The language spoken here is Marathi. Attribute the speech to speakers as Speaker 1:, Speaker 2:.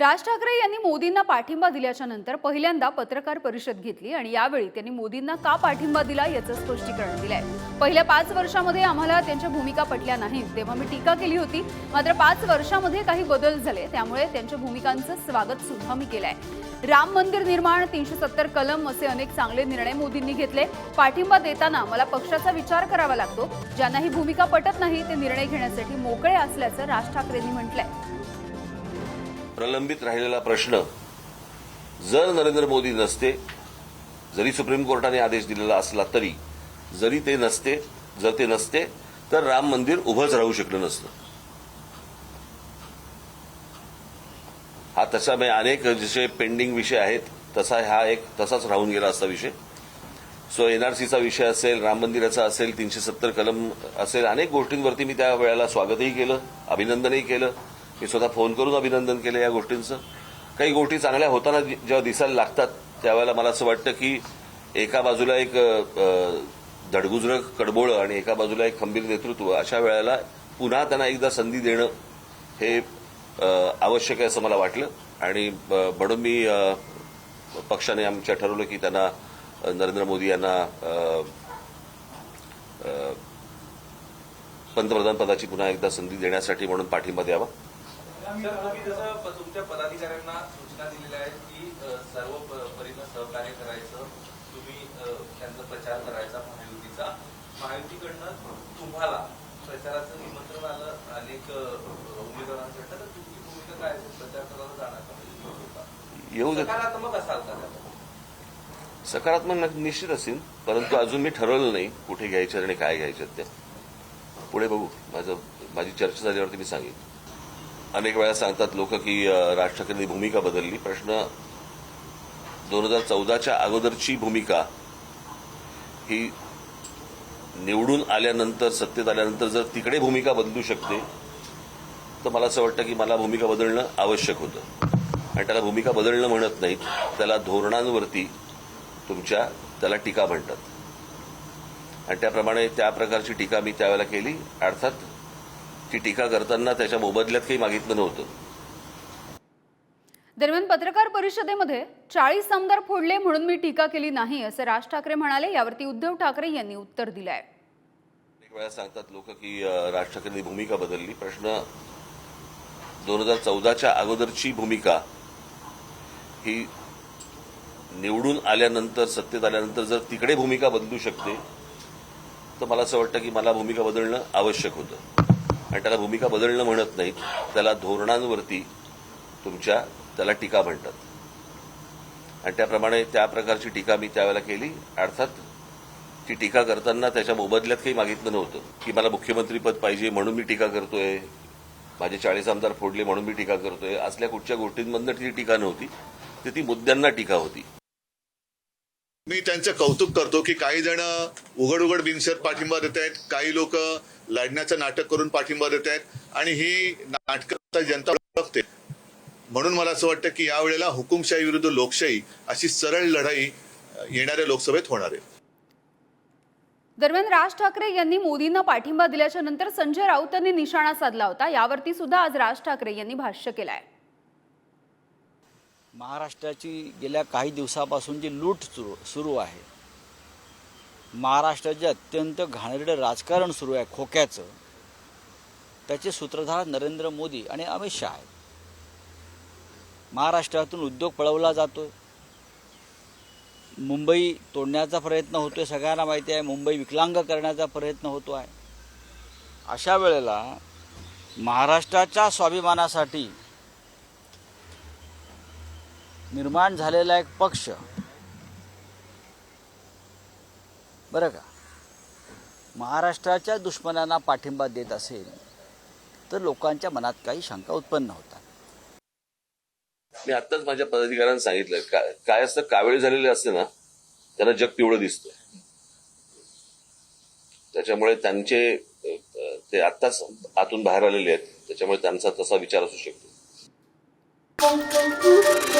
Speaker 1: राज ठाकरे यांनी मोदींना पाठिंबा दिल्याच्या नंतर पहिल्यांदा पत्रकार परिषद घेतली आणि यावेळी त्यांनी मोदींना का पाठिंबा दिला याचं स्पष्टीकरण दिलंय. पहिल्या पाच वर्षामध्ये आम्हाला त्यांच्या भूमिका पटल्या नाहीत. तेव्हा मी टीका केली होती. मात्र पाच वर्षामध्ये काही बदल झाले. त्यामुळे त्यांच्या भूमिकांचं स्वागत सुद्धा मी केलंय. राम मंदिर निर्माण तीनशे सत्तर कलम असे अनेक चांगले निर्णय मोदींनी घेतले. पाठिंबा देताना मला पक्षाचा विचार करावा लागतो. ज्यांना ही भूमिका पटत नाही ते निर्णय घेण्यासाठी मोकळे असल्याचं राज ठाकरेंनी म्हटलंय.
Speaker 2: प्रलंबित राहिलेला प्रश्न जर नरेंद्र मोदी नसते जरी सुप्रीम कोर्टाने आदेश दिलेला असला तरी जरी ते नसते जर ते नसते तर राम मंदिर उभंच राहू शकलं नसतं. हा तसा मी अनेक जसे पेंडिंग विषय आहेत तसा हा एक तसाच राहून गेला असा विषय. सो एनआरसीचा विषय असेल राम मंदिराचा असेल तीनशे सत्तर कलम असेल अनेक गोष्टींवरती मी त्या वेळेला स्वागतही केलं अभिनंदनही केलं. मी स्वतः फोन करून अभिनंदन केलं या गोष्टींचं. काही गोष्टी चांगल्या होताना जेव्हा दिसायला लागतात त्यावेळेला मला असं वाटतं की एका बाजूला एक धडगुजर धडगुजरं कडबोळं आणि एका बाजूला एक खंबीर नेतृत्व अशा वेळेला पुन्हा त्यांना एकदा संधी देणं हे आवश्यक आहे असं मला वाटलं. आणि म्हणून मी पक्षाने आमच्या ठरवलं की त्यांना नरेंद्र मोदी यांना पंतप्रधान पदाची पुन्हा एकदा संधी देण्यासाठी म्हणून पाठिंबा द्यावा.
Speaker 3: तुम्ही जसं प- तुमच्या पदाधिकाऱ्यांना सूचना दिलेल्या आहेत की सर्व परीनं सहकार्य करायचं तुम्ही त्यांचा प्रचार करायचा महायुतीचा. महायुतीकडनं तुम्हाला प्रचाराचं निमंत्रण आलं अनेक उमेदवारांकडनं तर तुमची भूमिका काय प्रचार करायला जाणार म्हणजे
Speaker 2: येऊ
Speaker 3: सकारात्मक असाल का?
Speaker 2: सकारात्मक निश्चित असेल परंतु अजून मी ठरवलं नाही कुठे घ्यायचं आणि काय घ्यायचं ते. पुढे बघू. माझं माझी चर्चा झाल्यावरती मी सांगेन. अनेक वेळा सांगतात लोक की राज ठाकरेंनी भूमिका बदलली. प्रश्न दोन हजार चौदाच्या अगोदरची भूमिका ही निवडून आल्यानंतर सत्तेत आल्यानंतर जर तिकडे भूमिका बदलू शकते तर मला असं वाटतं की मला भूमिका बदलणं आवश्यक होतं. आणि त्याला भूमिका बदलणं म्हणत नाहीत. त्याला धोरणांवरती तुमच्या त्याला टीका म्हणतात. आणि त्याप्रमाणे त्या प्रकारची टीका मी त्यावेळेला केली. अर्थात ती टीका करताना त्याच्या मोबदल्यात काही मागितलं नव्हतं.
Speaker 1: दरम्यान पत्रकार परिषदेमध्ये चाळीस आमदार फोडले म्हणून मी टीका केली नाही असं राज ठाकरे म्हणाले. यावरती उद्धव ठाकरे यांनी उत्तर दिलं आहे
Speaker 2: अनेक वेळा सांगतात लोक की राज ठाकरेंनी भूमिका बदलली. प्रश्न दोन हजार चौदाच्या अगोदरची भूमिका ही निवडून आल्यानंतर सत्तेत आल्यानंतर जर तिकडे भूमिका बदलू शकते तर मला असं वाटतं की मला भूमिका बदलणं आवश्यक होतं. आणि त्याला भूमिका बदलणं म्हणत नाहीत. त्याला धोरणांवरती तुमच्या त्याला टीका म्हणतात. आणि त्याप्रमाणे त्या प्रकारची टीका मी त्यावेळेला केली. अर्थात ती टीका करताना त्याच्या मोबदल्यात काही मागितलं नव्हतं. की मला मुख्यमंत्रीपद पाहिजे म्हणून मी टीका करतोय. माझे चाळीस आमदार फोडले म्हणून मी टीका करतोय. असल्या कुठच्या गोष्टींमधनं ती टीका नव्हती. तर ती मुद्द्यांना टीका होती.
Speaker 4: मी त्यांचं कौतुक करतो की काही जण उघड उघड बिनशर्त पाठिंबा देत आहेत काही लोक लढण्याचं नाटक करून पाठिंबा देत आहेत आणि ही नाटक जनता ओळखते म्हणून मला असं वाटतं की यावेळेला हुकुमशाही विरुद्ध लोकशाही अशी सरळ लढाई येणाऱ्या लोकसभेत होणार आहे.
Speaker 1: दरम्यान राज ठाकरे यांनी मोदींना पाठिंबा दिल्याच्या नंतर संजय राऊत यांनी निशाणा साधला होता. यावरती सुद्धा आज राज ठाकरे यांनी भाष्य केलं आहे
Speaker 5: महाराष्ट्राची गेल्या काही दिवसापासून जी लूट सुरू सुरू आहे महाराष्ट्राचे अत्यंत घाणेरडं राजकारण सुरू आहे खोक्याचं त्याचे सूत्रधार नरेंद्र मोदी आणि अमित शहा आहेत. महाराष्ट्रातून उद्योग पळवला जातोय. मुंबई तोडण्याचा प्रयत्न होतोय सगळ्यांना माहिती आहे. मुंबई विकलांग करण्याचा प्रयत्न होतो आहे. अशा वेळेला महाराष्ट्राच्या स्वाभिमानासाठी निर्माण झालेला एक पक्ष. बरं का? महाराष्ट्राच्या दुश्मनांना पाठिंबा देत असेल तर लोकांच्या मनात काही शंका उत्पन्न होतात.
Speaker 2: मी आत्ताच माझ्या पदाधिकाऱ्यांना सांगितलं का- काय असतं कावेळी झालेले असते ना त्यांना जग पिवळं दिसतं त्याच्यामुळे त्यांचे ते आत्ताच आतून बाहेर आलेले आहेत त्याच्यामुळे त्यांचा तसा विचार असू शकतो. Música